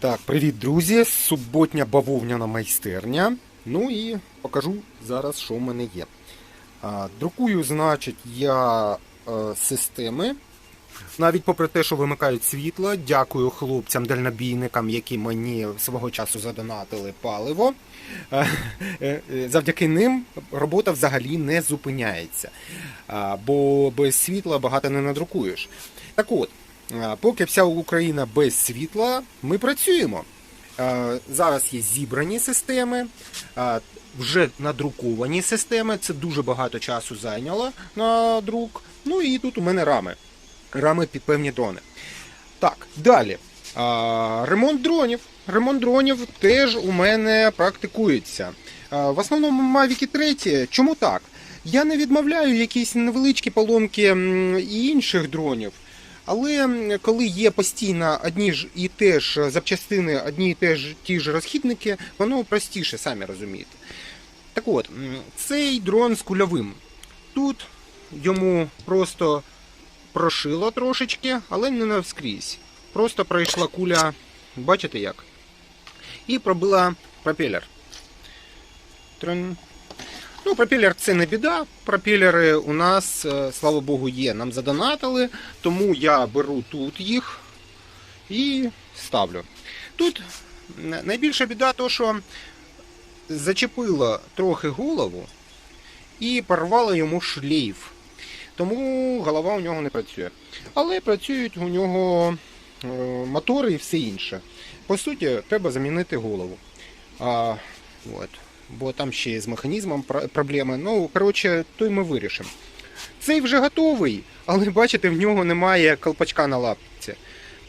Так, привіт, друзі! Суботня бавовняна майстерня. Ну і покажу зараз, що в мене є. Друкую, значить, я е, системи. Навіть попри те, що вимикають світло, дякую хлопцям дальнобійникам, які мені свого часу задонатили паливо. Е, е, Завдяки ним робота взагалі не зупиняється. Бо без світла багато не надрукуєш. Так от, поки вся Україна без світла, ми працюємо. Зараз є зібрані системи, вже надруковані системи. Це дуже багато часу зайняло на друк. Ну і тут у мене рами. Рами під певні дрони. Так, далі. Ремонт дронів. Ремонт дронів теж у мене практикується. В основному Mavic 3. Чому так? Я не відмовляю якісь невеличкі поломки інших дронів. Але коли є постійно одні ж і те ж запчастини, одні і те ж ті ж розхідники, воно простіше, самі розумієте. Так от, цей дрон з кульовим. Тут йому просто прошило трошечки, але не навскрізь. Просто пройшла куля, бачите як? І пробила пропелер. Трин. Ну, пропелер це не біда. Пропелери у нас, е, слава Богу, є. Нам задонатили, тому я беру тут їх і ставлю. Тут найбільша біда, то що зачепило трохи голову і порвало йому шлейф. Тому голова у нього не працює. Але працюють у нього е, мотори і все інше. По суті, треба замінити голову. А, от. Бо там ще з механізмом проблеми. Ну, коротше, то й ми вирішимо. Цей вже готовий, але бачите, в нього немає колпачка на лапці.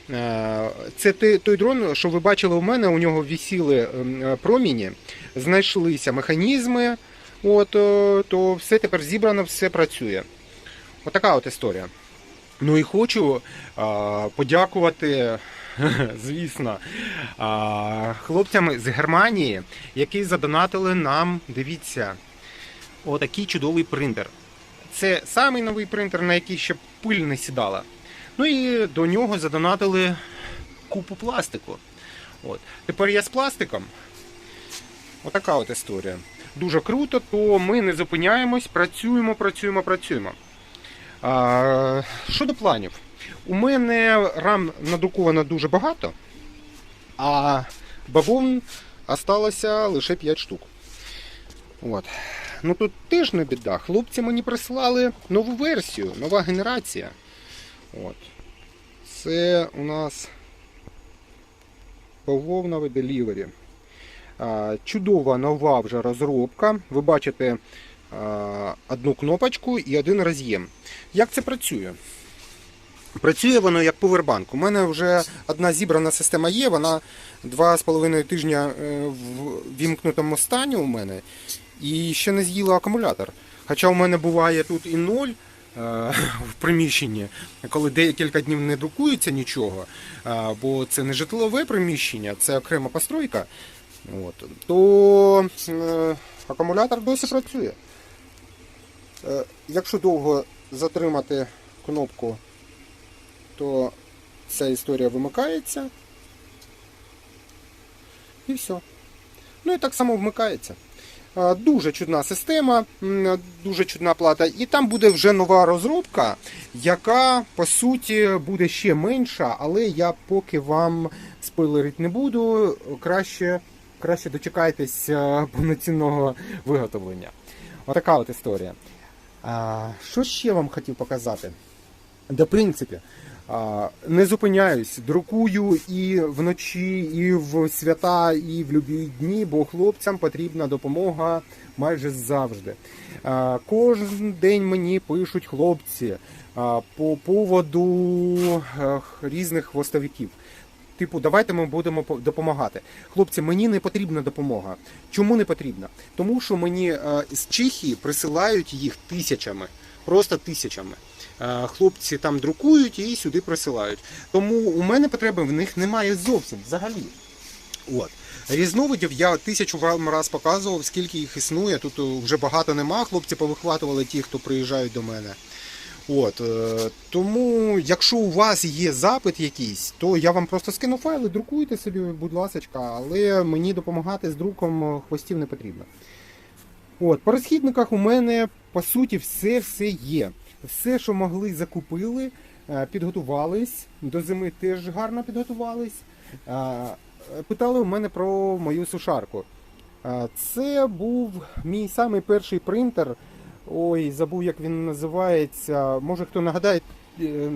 Е, Це той, дрон, що ви бачили у мене, у нього висіли ем, е, проміні, знайшлися механізми, от, е, то все тепер зібрано, все працює. Отака от історія. Ну і хочу подякувати, звісно, а, хлопцям з Германії, які задонатили нам, дивіться, отакий чудовий принтер. Це самий новий принтер, на який ще пиль не сідала. Ну і до нього задонатили купу пластику. От. Тепер я з пластиком. Отака от історія. Дуже круто, то ми не зупиняємось, працюємо, працюємо, працюємо. А, щодо планів, у мене рам надруковано дуже багато, а бавовн осталося лише 5 штук. От. Ну тут теж не біда. Хлопці мені прислали нову версію, нова генерація. От. Це у нас бавовнове делівері. Чудова нова вже розробка. Ви бачите одну кнопочку і один роз'єм. Як це працює? Працює воно як повербанк. У мене вже одна зібрана система є, вона 2,5 тижня е, в вімкнутому стані у мене і ще не з'їла акумулятор. Хоча у мене буває тут і ноль е, в приміщенні, коли декілька днів не друкується нічого, бо це не житлове приміщення, це окрема постройка. От, то е, акумулятор досі працює. Якщо довго затримати кнопку, то ця історія вимикається. І все. Ну і так само вмикається. Дуже чудна система, дуже чудна плата. І там буде вже нова розробка, яка по суті буде ще менша, але я поки вам спойлерити не буду. Краще, краще дочекайтесь е, повноцінного виготовлення. Отака от історія. Що ще вам хотів показати? В принципі, не зупиняюсь, друкую і вночі, і в свята, і в любі дні, бо хлопцям потрібна допомога майже завжди. Кожен день мені пишуть хлопці по поводу е, різних хвостовиків. Типу, давайте ми будемо допомагати. Хлопці, мені не потрібна допомога. Чому не потрібна? Тому що мені е, з Чехії присилають їх тисячами, просто тисячами. Е, Хлопці там друкують і сюди присилають. Тому у мене потреби в них немає зовсім взагалі. От. Різновидів я тисячу вам раз показував, скільки їх існує. Тут е, вже багато нема. Хлопці повихватували ті, хто приїжджають до мене. От, е, тому, якщо у вас є запит якийсь, то я вам просто скину файли, друкуйте собі, будь ласка, але мені допомагати з друком хвостів не потрібно. От, по розхідниках у мене по суті все все є. Все, що могли, закупили, е, підготувались. До зими теж гарно підготувались. Е, Питали у мене про мою сушарку. Е, Це був мій самий перший принтер. Ой, забув, як він називається. Може хто нагадає,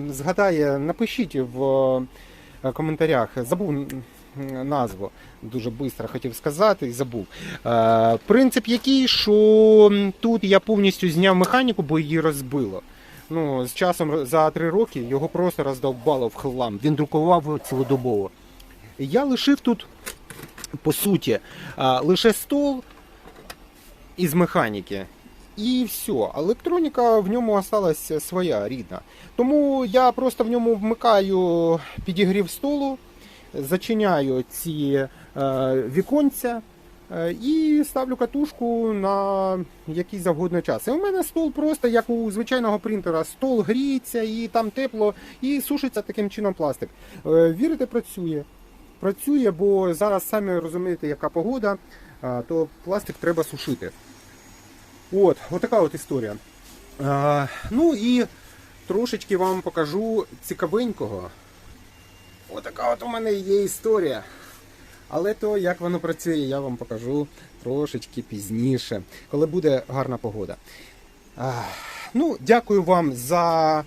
згадає, напишіть в коментарях. Забув назву. Дуже швидко хотів сказати і забув. Принцип який, що тут я повністю зняв механіку, бо її розбило. Ну, з часом за три роки його просто роздовбало в хлам. Він друкував цілодобово. Я лишив тут, по суті, лише стол із механіки. І все. Електроніка в ньому осталась своя рідна. Тому я просто в ньому вмикаю підігрів столу, зачиняю ці е, віконця і ставлю катушку на який завгодно час. І у мене стол просто як у звичайного принтера. Стол гріється і там тепло, і сушиться таким чином пластик. Е, вірите, працює. Працює, бо зараз самі розумієте, яка погода, то пластик треба сушити. От, отака от історія. Ну і трошечки вам покажу цікавенького. Отака от у мене є історія. Але то, як воно працює, я вам покажу трошечки пізніше, коли буде гарна погода. Ну, дякую вам за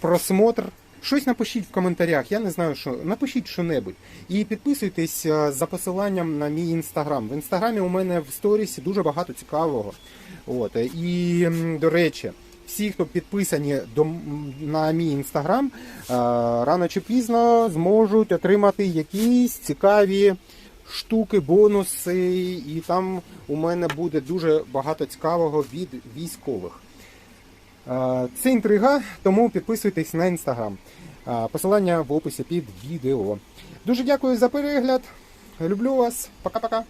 просмотр. Щось напишіть в коментарях, я не знаю, що. Напишіть що-небудь. І підписуйтесь е, за посиланням на мій інстаграм. В інстаграмі у мене в сторісі дуже багато цікавого. От. е, І, до речі, всі, хто підписані до, на мій інстаграм, е, рано чи пізно зможуть отримати якісь цікаві штуки, бонуси. І там у мене буде дуже багато цікавого від військових. Е, Це інтрига, тому підписуйтесь на інстаграм. Е, Посилання в описі під відео. Дуже дякую за перегляд. Люблю вас. Пока-пока.